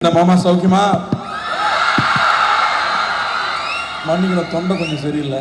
இந்த மாமா சௌக்கியமா? மன்னிக்கணும் தொண்டை கொஞ்சம் சரியில்லை.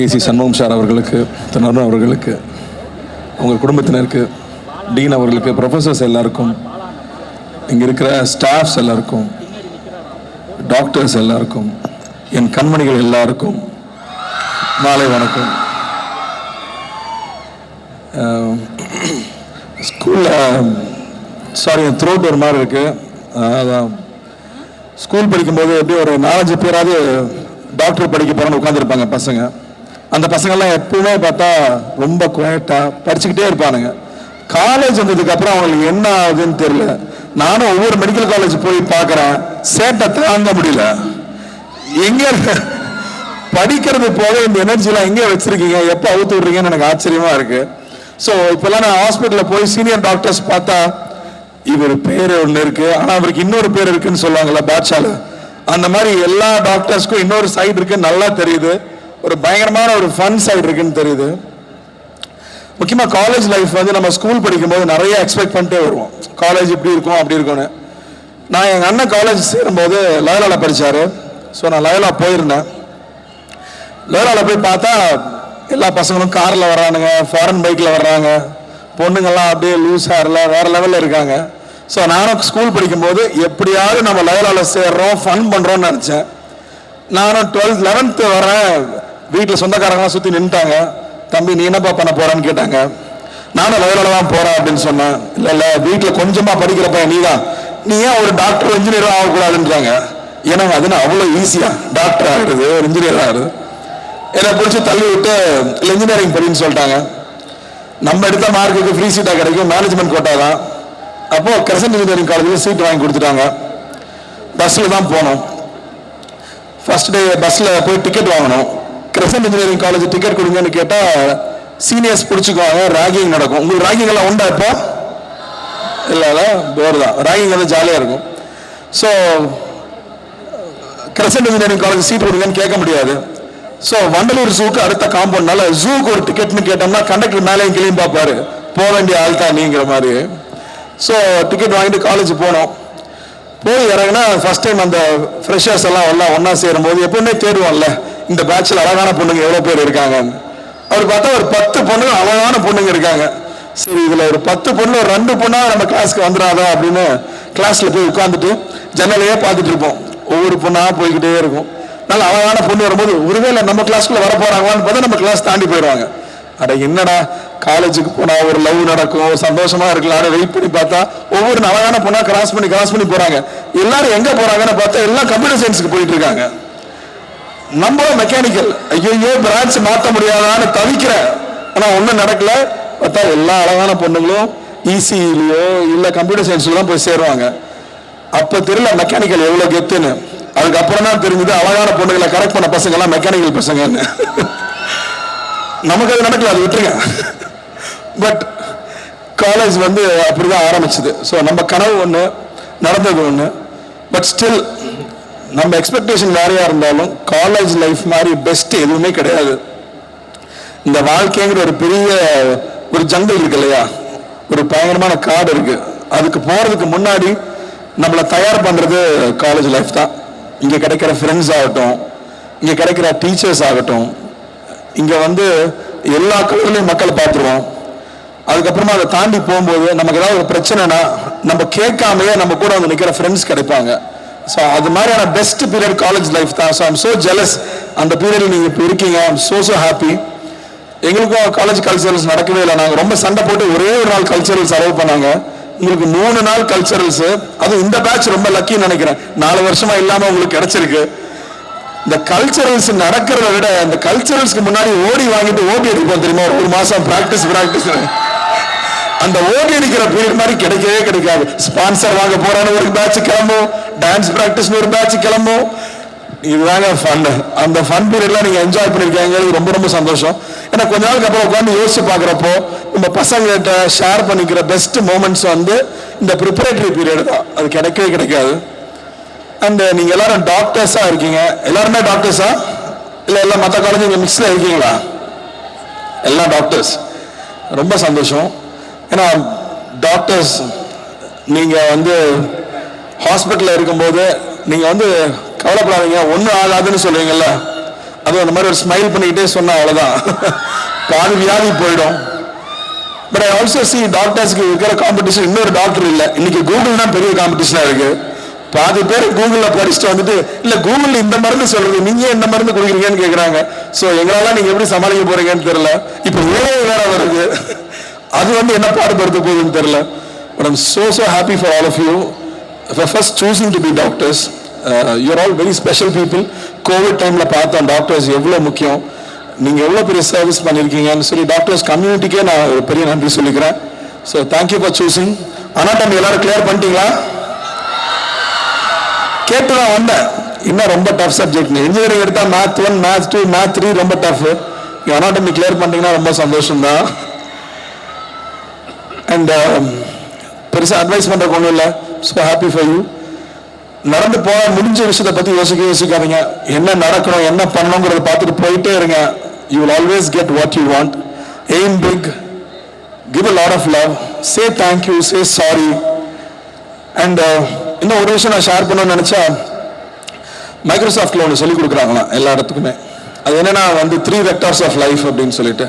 ஏசி சண்முகம் சார் அவர்களுக்கு திரு அவர்களுக்கு உங்கள் குடும்பத்தினருக்கு டீன் அவர்களுக்கு ப்ரொஃபசர்ஸ் எல்லாருக்கும் இங்கே இருக்கிற ஸ்டாஃப்ஸ் எல்லாருக்கும் டாக்டர்ஸ் எல்லாருக்கும் என் கண்மணிகள் எல்லாருக்கும் மாலை வணக்கம். ஸ்கூலில் சாரி என் த்ரோட் ஒரு மாதிரி இருக்குது அதான். ஸ்கூல் படிக்கும்போது எப்படி ஒரு நாலஞ்சு பேராவது டாக்டர் படிக்க போறோம்னு உட்காந்துருப்பாங்க பசங்க. அந்த பசங்கள்லாம் எப்பவுமே பார்த்தா ரொம்ப குவாய்ட்டாக படிச்சுக்கிட்டே இருப்பானுங்க. காலேஜ் வந்ததுக்கப்புறம் அவங்களுக்கு என்ன ஆகுதுன்னு தெரியல. நானும் ஒவ்வொரு மெடிக்கல் காலேஜ் போய் பார்க்குறேன். சேட்டை தாங்க முடியல. எங்கே படிக்கிறது போக இந்த எனர்ஜிலாம் எங்கே வச்சுருக்கீங்க? எப்போ அவுத்து விடுறீங்கன்னு எனக்கு ஆச்சரியமாக இருக்குது ஸோ இப்போல்லாம் நான் ஹாஸ்பிட்டலில் போய் சீனியர் டாக்டர்ஸ் பார்த்தா இவர் பேர் ஒன்று இருக்குது ஆனால் அவருக்கு இன்னொரு பேர் இருக்குன்னு சொல்லுவாங்கள்ல பாட்ஷால. அந்த மாதிரி எல்லா டாக்டர்ஸ்க்கும் இன்னொரு சைடு இருக்குன்னு நல்லா தெரியுது. ஒரு பயங்கரமான ஒரு ஃபன் சைடு இருக்குன்னு தெரியுது. முக்கியமாக காலேஜ் லைஃப் வந்து நம்ம ஸ்கூல் படிக்கும்போது நிறைய எக்ஸ்பெக்ட் பண்ணிட்டே வருவோம். காலேஜ் இப்படி இருக்கும் அப்படி இருக்கும்னு. நான் எங்கள் அண்ணன் காலேஜ் சேரும்போது லயோலால படித்தார் ஸோ நான் லயோலா போயிருந்தேன். லயோலாவில் போய் பார்த்தா எல்லா பசங்களும் காரில் வர்றானுங்க ஃபாரின் பைக்கில் வர்றாங்க. பொண்ணுங்கெல்லாம் அப்படியே லூஸ் ஹேரில் வேறு லெவலில் இருக்காங்க. ஸோ நானும் ஸ்கூல் படிக்கும்போது எப்படியாவது நம்ம லயலாவில் சேர்றோம் ஃபன் பண்ணுறோம்னு நினச்சேன். நானும் டுவெல்த் லெவன்த்து வரேன் வீட்டில் சொந்தக்காரங்களாம் சுற்றி நின்றுட்டாங்க தம்பி நீ என்னப்பா பண்ண போறான்னு கேட்டாங்க. நானும் லெவலில் தான் போறேன் அப்படின்னு சொன்னேன். இல்லை இல்லை வீட்டில் கொஞ்சமாக படிக்கிறப்ப நீ தான் நீ ஏன் ஒரு டாக்டர் இன்ஜினியரும் ஆகக்கூடாதுன்றாங்க. ஏன்னா அதுன்னு அவ்வளோ ஈஸியாக டாக்டர் ஆகிறது ஒரு இன்ஜினியர் ஆகுது என்னை பிடிச்சி தள்ளி விட்டு இன்ஜினியரிங் படின்னு சொல்லிட்டாங்க. நம்ம எடுத்த மார்க்குக்கு ஃப்ரீ சீட்டாக கிடைக்கும். மேனேஜ்மெண்ட் கோட்டா தான். அப்போ கிரசன்ட் இன்ஜினியரிங் காலேஜில் சீட் வாங்கி கொடுத்துட்டாங்க. பஸ்ஸில் தான் போனோம். ஃபர்ஸ்ட் டே பஸ்ஸில் போய் டிக்கெட் வாங்கணும் கிரசன்ட் இன்ஜினியரிங் காலேஜ் டிக்கெட் கொடுங்கன்னு கேட்டால் சீனியர்ஸ் பிடிச்சிக்குவாங்க ராகிங் நடக்கும். உங்களுக்கு ராகிங் எல்லாம் உண்டா இப்போ? இல்லை இல்லை போர் தான். ராகிங் வந்து ஜாலியாக இருக்கும். So Crescent engineering college seat கொடுங்கன்னு கேட்க முடியாது. ஸோ வண்டலூர் ஜூக்கு அடுத்த காம்பவுண்ட்னால ஜூக்கு ஒரு டிக்கெட்னு கேட்டோம்னா கண்டக்டர் மேலேயும் கிளியும் பார்ப்பாரு. போக வேண்டிய ஆள் தான் நீங்கிற மாதிரி. ஸோ டிக்கெட் வாங்கிட்டு காலேஜ் போனோம். போய் இறங்கினா ஃபர்ஸ்ட் டைம் அந்த ஃப்ரெஷர்ஸ் எல்லாம் எல்லாம் ஒன்றா சேரும்போது எப்பவுமே தேடுவோம்ல இந்த பேட்சில் அழகான பொண்ணுங்க எவ்வளோ பேர் இருக்காங்கன்னு. அவர் பார்த்தா ஒரு பத்து பொண்ணுங்க அழகான பொண்ணுங்க இருக்காங்க. சரி இதில் ஒரு பத்து பொண்ணு ஒரு ரெண்டு பொண்ணாக நம்ம கிளாஸ்க்கு வந்துடாதா அப்படின்னு கிளாஸில் போய் உட்காந்துட்டு ஜன்னலையே பார்த்துட்டு இருப்போம். ஒவ்வொரு பொண்ணாக போய்கிட்டே இருக்கும். நல்ல அழகான பொண்ணு வரும்போது ஒருவேளை நம்ம கிளாஸ்க்குள்ளே வர போகிறாங்களான்னு பார்த்தா நம்ம கிளாஸ் தாண்டி போயிடுவாங்க. அட என்னடா காலேஜுக்கு போனால் ஒரு லவ் நடக்கும் ஒரு சந்தோஷமா இருக்கலாம். வெயிட் பண்ணி பார்த்தா ஒவ்வொரு அழகான பொண்ணாக கிராஸ் பண்ணி கிராஸ் பண்ணி போகிறாங்க எல்லாரும் எங்கே போகிறாங்கன்னு பார்த்தா எல்லாம் கம்ப்யூட்டர் சயின்ஸ்க்கு போயிட்டு இருக்காங்க. நம்மளும் மெக்கானிக்கல் ஐயோ பிரான்ச் மாற்ற முடியாதான்னு தவிக்கிறேன் ஆனால் ஒன்றும் நடக்கல. பார்த்தா எல்லா அழகான பொண்ணுங்களும் இசிஇலையோ இல்லை கம்ப்யூட்டர் சயின்ஸில் தான் போய் சேருவாங்க. அப்போ தெரியல மெக்கானிக்கல் எவ்வளோ கெத்துன்னு. அதுக்கப்புறம் தான் தெரிஞ்சது அழகான பொண்ணுங்களை கரெக்ட் பண்ண பசங்கள்லாம் மெக்கானிக்கல் பசங்கன்னு. நமக்கு அது நடக்கல அது விட்டுருங்க. பட் காலேஜ் வந்து அப்படிதான் ஆரம்பிச்சது. ஸோ நம்ம கனவு ஒன்று நடந்தது ஒன்று பட் ஸ்டில் நம்ம எக்ஸ்பெக்டேஷன் வேறையாக இருந்தாலும் காலேஜ் லைஃப் மாதிரி பெஸ்ட் எதுவுமே கிடையாது. இந்த வாழ்க்கைங்கிற ஒரு பெரிய ஒரு ஜங்கல் இருக்கு இல்லையா? ஒரு பயங்கரமான காடு இருக்கு. அதுக்கு போகிறதுக்கு முன்னாடி நம்மளை தயார் பண்ணுறது காலேஜ் லைஃப் தான். இங்கே கிடைக்கிற ஃப்ரெண்ட்ஸ் ஆகட்டும் இங்கே கிடைக்கிற டீச்சர்ஸ் ஆகட்டும் இங்க வந்து எல்லா கலர்லையும் மக்கள் பார்த்துருவோம். அதுக்கப்புறமா அதை தாண்டி போகும்போது நமக்கு ஏதாவது ஒரு பிரச்சனைனா நம்ம கேட்காமயே நம்ம கூட வந்து நிற்கிற ஃப்ரெண்ட்ஸ் கிடைப்பாங்க. ஸோ அது மாதிரியான பெஸ்ட் பீரியட் காலேஜ் லைஃப் தான். ஸோ ஐம் ஸோ ஜெலஸ் அந்த பீரியடில் நீங்கள் இப்போ இருக்கீங்க. ஐம் ஸோ ஸோ ஹாப்பி எங்களுக்கும் காலேஜ் கல்ச்சரல்ஸ் நடக்கவே இல்லை. நாங்கள் ரொம்ப சண்டை போட்டு ஒரே ஒரு நாள் கல்ச்சரல்ஸ் அலோவ் பண்ணாங்க. உங்களுக்கு மூணு நாள் கல்ச்சரல்ஸ் அதுவும் இந்த பேட்ச் ரொம்ப லக்கின்னு நினைக்கிறேன். நாலு வருஷமா இல்லாமல் உங்களுக்கு கிடைச்சிருக்கு. இந்த கல்ச்சரல்ஸ் நடக்கிறத விட இந்த கல்ச்சரல்ஸ்க்கு முன்னாடி ஓடி வாங்கிட்டு ஓடி அடிப்போம் தெரியுமா? ஒரு மாசம் பிராக்டிஸ் பிராக்டிஸ் அந்த ஓடி அடிக்கிற பீரியட் மாதிரி கிடைக்கவே கிடைக்காது. ஸ்பான்சர் வாங்க போறான்னு ஒரு பேட்ச் கிளம்பும். டான்ஸ் பிராக்டிஸ்னு ஒரு பேட்ச் கிளம்பும். இதுதாங்க ஃபன் அந்த ஃபன் பீரியட்லாம் நீங்க என்ஜாய் பண்ணிருக்கீங்க. ரொம்ப ரொம்ப சந்தோஷம். ஏன்னா கொஞ்ச நாளுக்கு அப்புறம் உட்காந்து யோசிச்சு பார்க்குறப்போ நம்ம பசங்கள்கிட்ட ஷேர் பண்ணிக்கிற பெஸ்ட் மூமெண்ட்ஸ் வந்து இந்த ப்ரிப்பரேட்டரி பீரியட் தான். அது கிடைக்கவே கிடைக்காது. அண்ட் uh, நீங்க எல்லாரும் டாக்டர்ஸா இருக்கீங்க. எல்லாருமே டாக்டர்ஸா இல்ல எல்லாம் மற்ற காலேஜ் மிக்ஸ்ல இருக்கீங்களா? எல்லாம் டாக்டர்ஸ் ரொம்ப சந்தோஷம். ஏன்னா டாக்டர்ஸ் நீங்க வந்து ஹாஸ்பிட்டல்ல இருக்கும்போது நீங்க வந்து கவலைப்படாதீங்க. ஒன்றும் ஆகாதுன்னு சொல்றீங்கல்ல? அது அந்த மாதிரி ஒரு ஸ்மைல் பண்ணிக்கிட்டே சொன்னால் அவ்வளோதான் பாதி வியாதி போயிடும். பட் ஐ ஆல்சோ சி டாக்டர்ஸ்க்கு இருக்கிற காம்படிஷன் இன்னொரு டாக்டர் இல்லை. இன்னைக்கு கூகுள் தான் பெரிய காம்படிஷனாக இருக்குது பாதி பேர் கூகுளில் படிச்சுட்டு வந்துட்டு இல்லை கூகுளில் இந்த மருந்து சொல்றது நீங்க என்ன இந்த மருந்து கொடுக்குறீங்கன்னு கேட்குறாங்க ஸோ எங்களால நீங்க எப்படி சமாளிக்க போறீங்கன்னு தெரியல. இப்போ ஏழை வேற வருது. அது வந்து என்ன பாடுபடுத்த போகுதுன்னு தெரியல. But I'm so so happy for all of you for first to be doctors you are all very special people COVID டைமில் பார்த்தோம் டாக்டர்ஸ் எவ்வளோ முக்கியம். நீங்கள் எவ்வளோ பெரிய சர்வீஸ் பண்ணிருக்கீங்கன்னு சொல்லி டாக்டர்ஸ் கம்யூனிட்டிக்கே நான் ஒரு பெரிய நன்றி சொல்லிக்கிறேன். So thank you for choosing anatomy எல்லாரும் கிளியர் பண்ணிட்டீங்களா? கேட்டு தான் வந்தேன். இன்னும் ரொம்ப டஃப் சப்ஜெக்ட் இன்ஜினியரிங் எடுத்தால் math one math two math three ரொம்ப டஃப் அனாட்டமி கிளியர் பண்ணிட்டீங்கன்னா ரொம்ப சந்தோஷம்தான். அண்ட் பெருசாக அட்வைஸ் பண்றதுக்கு ஒன்றும் இல்லை. ஸோ ஹாப்பி ஃபார் யூ நடந்து போக முடிஞ்ச விஷயத்தை பற்றி யோசிக்க யோசிக்காதீங்க. என்ன நடக்கணும் என்ன பண்ணணுங்கிறத பார்த்துட்டு போயிட்டே இருங்க. You will always get what you want aim big give a lot of love say thank you say sorry and இன்னும் ஒரு விஷயம் நான் ஷேர் பண்ணணும்னு நினச்சா மைக்ரோசாஃப்டில் ஒன்று சொல்லி கொடுக்குறாங்களாம் எல்லா இடத்துக்குமே. அது என்னென்னா வந்து த்ரீ வெக்டார்ஸ் ஆஃப் லைஃப் அப்படின்னு சொல்லிட்டு.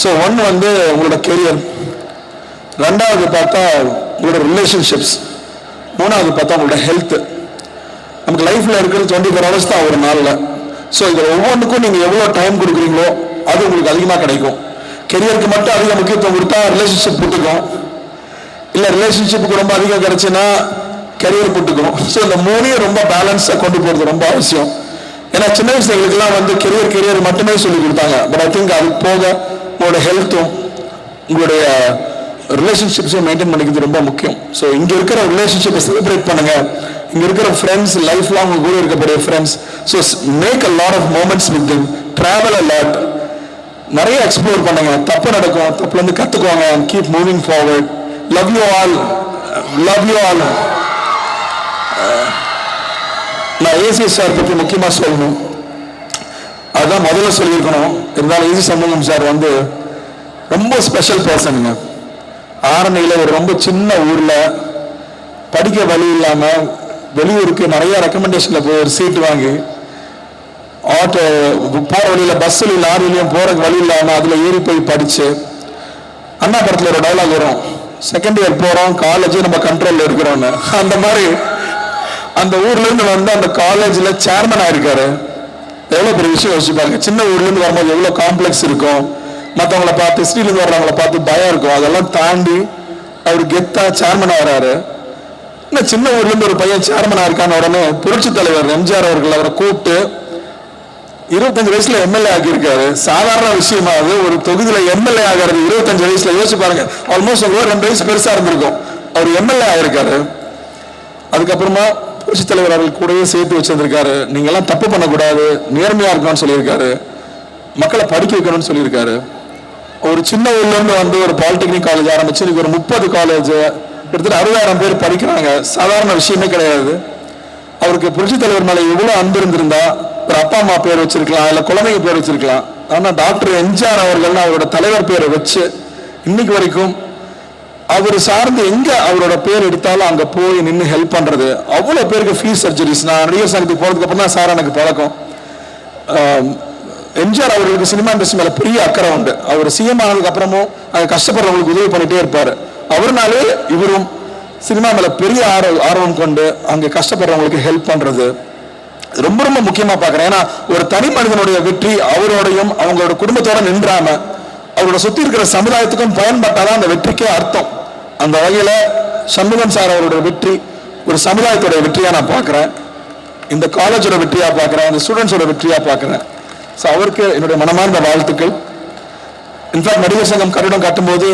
ஸோ ஒன் வந்து உங்களோட கெரியர் ரெண்டாவது பார்த்தா உங்களோட ரிலேஷன்ஷிப்ஸ் மூணாவது பார்த்தா உங்களோட ஹெல்த் நமக்கு லைஃப்பில் இருக்கிறது டுவெண்ட்டி ஃபோர் ஹவர்ஸ் தான் ஒரு நாளில். ஸோ இதில் ஒவ்வொன்றுக்கும் நீங்கள் எவ்வளோ டைம் கொடுக்குறீங்களோ அது உங்களுக்கு அதிகமாக கிடைக்கும். கெரியருக்கு மட்டும் அதிக முக்கியத்துவம் கொடுத்தா ரிலேஷன்ஷிப் கொடுத்துக்கும். இல்லை ரிலேஷன்ஷிப்புக்கு ரொம்ப அதிகம் கிடைச்சுன்னா கெரியர் போட்டுக்கும் ஸோ இந்த மூணையும் ரொம்ப பேலன்ஸாக கொண்டு போகிறது ரொம்ப அவசியம். ஏன்னா சின்ன வயசுல எங்களுக்குலாம் வந்து கெரியர் கெரியர் மட்டுமே சொல்லி கொடுத்தாங்க. பட் ஐ திங்க் அது போக உங்களோட ஹெல்த்தும் உங்களுடைய uh, ரிலேஷன்ஷிப்ஸும் மெயின்டைன் பண்ணிக்கிறது ரொம்ப முக்கியம். ஸோ இங்கே இருக்கிற ரிலேஷன்ஷிப்பை செலிப்ரேட் பண்ணுங்க. இங்கே இருக்கிற ஃப்ரெண்ட்ஸ் லைஃப் லாங் உங்க கூட இருக்கக்கூடிய friends so make a lot of moments with them travel a lot நிறைய எக்ஸ்ப்ளோர் பண்ணுங்க. தப்பு நடக்கும். தப்புலேருந்து கற்றுக்குவாங்க keep moving forward love you all love you all நான் ஏசி சார் பற்றி முக்கியமாக சொல்லணும். அதுதான் முதல்ல சொல்லியிருக்கணும். இருந்தாலும் ஏசி சண்முகம் சார் வந்து ரொம்ப ஸ்பெஷல் பர்சனுங்க ஆரணியில் ஒரு ரொம்ப சின்ன ஊரில் படிக்க வழி இல்லாமல் வெளியூருக்கு நிறைய ரெக்கமெண்டேஷனில் போய் ஒரு சீட் வாங்கி ஆட்டோ போகிற வழியில் பஸ்ஸில் லாரிலையும் போகிறக்கு வழி இல்லாமல் அதில் ஏறி போய் படித்து அண்ணா படத்தில் ஒரு டைலாக் வரும். செகண்ட் இயர் போகிறோம் காலேஜ் நம்ம கண்ட்ரோலில் இருக்கிறோன்னு அந்த மாதிரி அந்த ஊர்ல இருந்து வந்து அந்த காலேஜ்ல சேர்மன் ஆயிருக்காரு. எவ்வளவு பெரிய விஷயம் யோசிப்பாங்க சின்ன ஊர்ல இருந்து வரும்போது எவ்வளவு காம்ப்ளெக்ஸ் இருக்கும். மற்றவங்கள பார்த்து ஸ்ரீலேருந்து வர்றவங்கள பார்த்து பயம் இருக்கும். அதெல்லாம் தாண்டி அவர் கெத்தா சேர்மன் ஆகிறாரு. இன்னும் சின்ன ஊர்ல இருந்து ஒரு பையன் சேர்மன் ஆயிருக்கான உடனே புரட்சி தலைவர் எம்ஜிஆர் அவர்கள் அவரை கூப்பிட்டு இருபத்தஞ்சு வயசுல எம்எல்ஏ ஆகியிருக்காரு சாதாரண விஷயமா அது. ஒரு தொகுதியில எம்எல்ஏ ஆகிறது இருபத்தஞ்சு வயசுல யோசிச்சு பாருங்க. ஆல்மோஸ்ட் ஒரு ரெண்டு வயசு பெருசா இருந்திருக்கும். அவர் எம்எல்ஏ ஆயிருக்காரு. அதுக்கப்புறமா புரட்சி தலைவர் அவர்கள் கூடவே சேர்த்து வச்சிருந்திருக்காரு. நீங்க எல்லாம் தப்பு பண்ணக்கூடாது நேர்மையா இருக்கணும்னு சொல்லியிருக்காரு. மக்களை படிக்க வைக்கணும்னு சொல்லியிருக்காரு. ஒரு சின்ன ஊர்லேருந்து வந்து ஒரு பாலிடெக்னிக் காலேஜ் ஆரம்பிச்சு இன்னைக்கு ஒரு முப்பது காலேஜ் கிட்டத்தட்ட அறுபதாயிரம் பேர் படிக்கிறாங்க. சாதாரண விஷயமே கிடையாது. அவருக்கு புரட்சி தலைவர் மேலே எவ்வளோ அன்பு இருந்திருந்தா ஒரு அப்பா அம்மா பேர் வச்சிருக்கலாம் இல்லை குழந்தைங்க பேர் வச்சிருக்கலாம். ஆனால் டாக்டர் எம்ஜிஆர் அவர்கள் அவரோட தலைவர் பேரை வச்சு இன்னைக்கு வரைக்கும் அவர் சார்ந்து எங்க அவரோட பேர் எடுத்தாலும் அங்க போய் நின்று ஹெல்ப் பண்றது? அவ்வளவு பேருக்கு ஃபீஸ் சர்ஜரிஸ் நான் நடிகர் சங்கத்துக்கு போனதுக்கு அப்புறம் தான் சார் எனக்கு பழக்கம். எம்ஜிஆர் அவர்களுக்கு சினிமா இண்டஸ்ட்ரி மேல பெரிய அக்கறை உண்டு. அவர் சிஎம் ஆனதுக்கு அப்புறமும் அங்கே கஷ்டப்படுறவங்களுக்கு உதவி பண்ணிட்டே இருப்பாரு. அவர்னாலே இவரும் சினிமா மேல பெரிய ஆர்வம் ஆர்வம் கொண்டு அங்கே கஷ்டப்படுறவங்களுக்கு ஹெல்ப் பண்றது. ரொம்ப ரொம்ப முக்கியமா பாக்குறேன் ஏன்னா ஒரு தனி மனிதனுடைய வெற்றி அவரோடையும் அவங்களோட குடும்பத்தோட நின்றாம அவரோட சுத்தி இருக்கிற சமுதாயத்துக்கும் பயன்பட்டாதான் அந்த வெற்றிக்கே அர்த்தம். அந்த வகையில சண்முகம் சார் அவரோட வெற்றி ஒரு சமுதாயத்தோட வெற்றியா நான் பார்க்குறேன். இந்த காலேஜோட வெற்றியா பார்க்குறேன். இந்த ஸ்டூடெண்ட்ஸோட வெற்றியா பார்க்குறேன். ஸோ அவருக்கு என்னுடைய மனமார்ந்த வாழ்த்துக்கள். இன்ஃபேக்ட் நடிகர் சங்கம் கட்டிடம் கட்டும்போது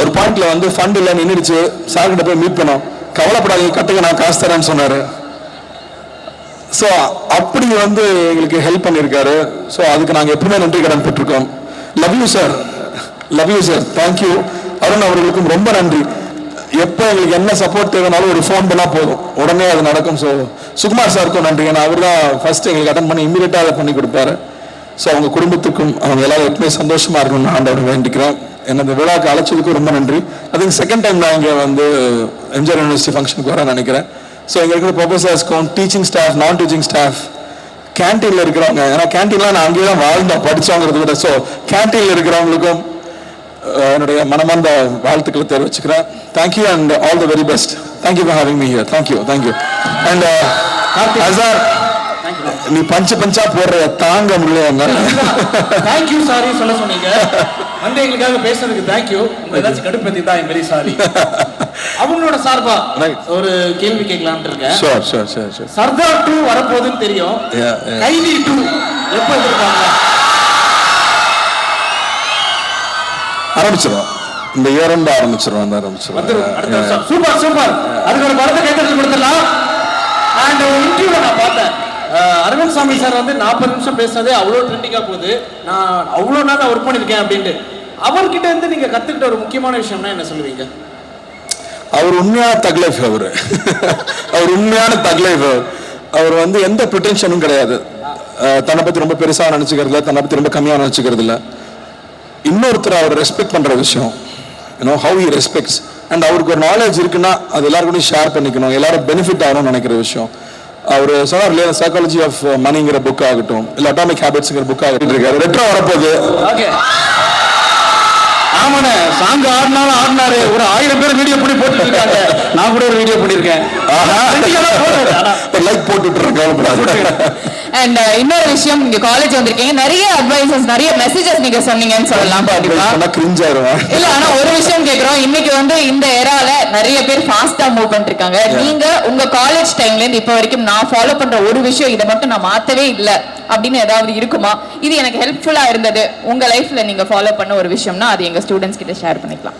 ஒரு பாயிண்ட்ல வந்து ஃபண்ட் இல்லை நின்றுடுச்சு சார் கிட்ட போய் மீட் பண்ணோம். கவலைப்படாதீங்க கட்டுங்க நான் காசு தரேன்னு சொன்னாரு. ஸோ அப்படி வந்து எங்களுக்கு ஹெல்ப் பண்ணியிருக்காரு. ஸோ அதுக்கு நாங்கள் எப்பவுமே நன்றி கடன் பெற்றிருக்கோம் love you sir love you sir thank you Arun அவர்களுக்கும் ரொம்ப நன்றி. எப்போ எங்களுக்கு என்ன சப்போர்ட் தேவைனாலும் ஒரு ஃபோன் பண்ணால் போதும். உடனே அது நடக்கும் ஸோ சுகுமார் சாருக்கும் நன்றி. ஏன்னா அவர் தான் ஃபர்ஸ்ட் எங்களுக்கு அட்டன் பண்ணி இம்மிடியட்டாக அதை பண்ணி கொடுப்பாரு. ஸோ அவங்க குடும்பத்துக்கும் அவங்க எல்லாரும் எப்பவுமே சந்தோஷமாக இருக்கணும்னு ஆண்டவர் வேண்டிக்கிறேன். என்னை இந்த விழாக்கு அழைச்சதுக்கும் ரொம்ப நன்றி. அதுக்கு செகண்ட் டைம் நான் இங்கே வந்து எம்ஜிஆர் யூனிவர்சிட்டி ஃபங்க்ஷனுக்கு வரேன் நினைக்கிறேன். ஸோ இங்கே இருக்கிற ப்ரொஃபசர்ஸ்க்கும் டீச்சிங் ஸ்டாஃப் நான் டீச்சிங் ஸ்டாஃப் கேன்டீன்ல இருக்கிறவங்க ஏன்னா கேன்டீன்லாம் நான் அங்கேயே தான் வாழ்ந்தோம் படிச்சோங்கிறத விட. ஸோ கேன்டீன்ல இருக்கிறவங்களுக்கும் என்னுடைய மனமார்ந்த வாழ்த்துக்களை தெரிவிச்சுக்கிறேன். Thank you and all the very best thank you for having me here thank you thank you and Azhar நீ பஞ்சு பஞ்சா போடுற தாங்க முடியல தேங்க்யூ சாரி சொல்ல சொன்னீங்க. வந்து எங்களுக்காக பேசுறதுக்கு தேங்க்யூ ஏதாச்சும் கடுப்பத்தி தான் வெரி சாரி. அவங்களோட சார்பா. ஒரு கேள்வி கேட்கலாம்னு இருக்கேன். Sure sure sure sure Sardar two வரப்போகுதுன்னு தெரியும். கைதி டூ எப்போ எதிர்பார்க்கலாம் ஆரம்பிச்சிடும் இந்த இயர் வந்து ஆரம்பிச்சிடும் அடுத்த ஆரம்பிச்சிடும் சூப்பர் சூப்பர் அதுக்கு ஒரு படத்தை கைத்தறி கொடுத்துடலாம். அண்ட் ஒரு இன்டர்வியூல நான் பார்த்தேன். அரவிந்த் சாமி சார் வந்து நாற்பது நிமிஷம் பேசுனதே அவ்வளோ ட்ரெண்டிங்காக போகுது. நான் அவ்வளோ நாள் ஒர்க் பண்ணியிருக்கேன் அப்படின்ட்டு. அவர்கிட்ட இருந்து நீங்க கத்துக்கிட்ட ஒரு முக்கியமான விஷயம்னா என்ன சொல்லுவீங்க? அவர் உண்மையான தக்லைஃப் அவர். அவர் உண்மையான தக்லைஃப் அவர். அவர் வந்து எந்த ப்ரிட்டென்ஷனும் கிடையாது. தன்னை பற்றி ரொம்ப பெருசாக நினச்சிக்கிறது இல்லை தன்னை பற்றி ரொம்ப கம்மியாக நினச்சிக்கிறது இல்லை. இன்னொருத்தர் அவர் ரெஸ்பெக்ட் பண்ணுற விஷயம். You know how he respects and அவருக்கு ஒரு நாலேஜ் இருக்குன்னா அது எல்லாருக்கும் ஷேர் பண்ணிக்கணும். எல்லாரும் பெனிஃபிட் ஆகணும்னு நினைக்கிற விஷயம். அவர் சொன்னார் இல்லையா சைக்காலஜி ஆஃப் மணிங்கிற புக் ஆகட்டும் இல்லை அட்டாமிக் ஹேபிட்ஸ்ங்கிற புக் ஆகட்டும். இருக்காரு ரெட்ரோ வரப்போகுது ஓகே ஆமாண்ணே சாங் ஆடினாலும் ஆடினாரு. ஒரு ஆயிரம் பேர் வீடியோ பண்ணி போட்டுட்டு இருக்காங்க நான் கூட ஒரு வீடியோ ஒரு லைக் போட்டு விட்டுறேன் கவலைப்படாது. அண்ட் இன்னொரு விஷயம் நீங்க காலேஜ் வந்திருக்கீங்க. நிறைய அட்வைசஸ் நிறைய மெசேஜஸ் நீங்க சொன்னீங்கன்னு சொல்லலாம் கண்டிப்பா இல்ல ஆனா ஒரு விஷயம் கேக்குறோம். இன்னைக்கு வந்து இந்த எரால நிறைய பேர் ஃபாஸ்டா மூவ் பண்ணிட்டு இருக்காங்க நீங்க உங்க காலேஜ் டைம்ல இருந்து இப்ப வரைக்கும் நான் ஃபாலோ பண்ற ஒரு விஷயம் இதை மட்டும் நான் மாத்தவே இல்ல. அப்படின்னு ஏதாவது இருக்குமா? இது எனக்கு ஹெல்ப்ஃபுல்லாக இருந்தது. உங்கள் லைஃப்பில் நீங்கள் ஃபாலோ பண்ண ஒரு விஷயம்னா அது எங்கள் ஸ்டூடெண்ட்ஸ் கிட்ட ஷேர் பண்ணிக்கலாம்.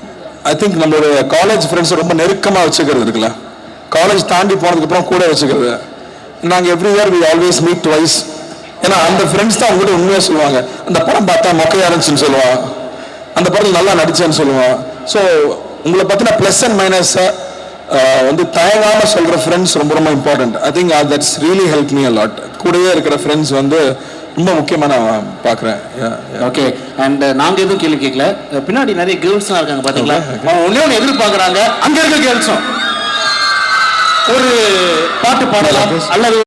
ஐ திங்க் நம்மளுடைய காலேஜ் ஃப்ரெண்ட்ஸ் ரொம்ப நெருக்கமாக வச்சுக்கிறது இருக்குல்ல. காலேஜ் தாண்டி போனதுக்கப்புறம் கூட வச்சுக்கிறது. நாங்கள் every year we always meet twice ஏன்னா அந்த ஃப்ரெண்ட்ஸ் தான் உங்ககிட்ட உண்மையாக சொல்லுவாங்க. அந்த படம் பார்த்தா மொக்கையாக இருந்துச்சுன்னு சொல்லுவான் அந்த படத்தில் நல்லா நடிச்சேன்னு சொல்லுவான் ஸோ உங்களை பற்றின ப்ளஸ் அண்ட் மைனஸை வந்து தயங்காமல் சொல்கிற ஃப்ரெண்ட்ஸ் ரொம்ப ரொம்ப important I think that's really help me a lot கூடவே இருக்கிற ஃப்ரெண்ட்ஸ் வந்து ரொம்ப முக்கியமா நான் பார்க்குறேன். ஓகே அண்ட் நாங்க எதுவும் கேள்வி கேட்கல. பின்னாடி நிறைய கேர்ள்ஸ்லாம் இருக்காங்க அவங்க ஒண்ணே ஒன்று எதிர்பார்க்கறாங்க. அங்க இருக்க கேர்ள்ஸும் ஒரு பாட்டு பாடலாம். அல்லது